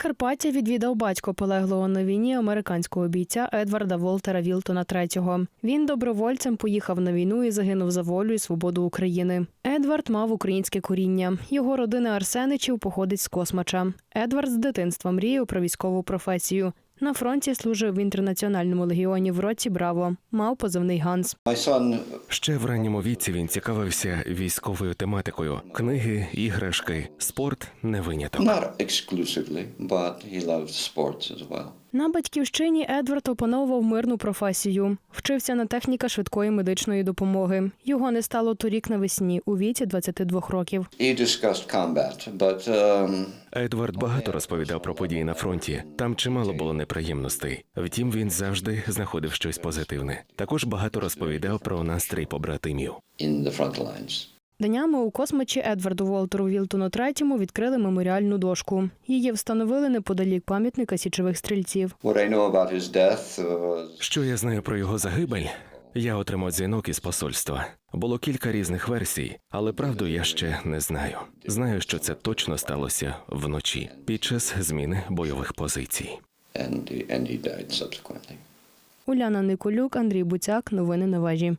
Прикарпаття відвідав батько полеглого на війні американського бійця Едварда Волтера Вілтона III. Він добровольцем поїхав на війну і загинув за волю і свободу України. Едвард мав українське коріння. Його родина Арсеничів походить з Космача. Едвард з дитинства мріяв про військову професію. На фронті служив в інтернаціональному легіоні в році Браво. Мав позивний Ганс. Ще в ранньому віці він цікавився військовою тематикою: книги, іграшки, спорт не виняток. not exclusively, but he loved sports as well. На батьківщині Едвард опановував мирну професію. Вчився на техніка швидкої медичної допомоги. Його не стало торік навесні у віці 22 років. Um, Едвард багато розповідав про події на фронті. Там чимало було неприємностей. Втім, він завжди знаходив щось позитивне. Також багато розповідав про настрій побратимів. Днями у космочі Едварду Волтеру Вілтону III відкрили меморіальну дошку. Її встановили неподалік пам'ятника січових стрільців. Was Що я знаю про його загибель? Я отримав дзвінок із посольства. Було кілька різних версій, але правду я ще не знаю. Знаю, що це точно сталося вночі під час зміни бойових позицій. Уляна Николюк, Андрій Буцяк. Новини на вежі.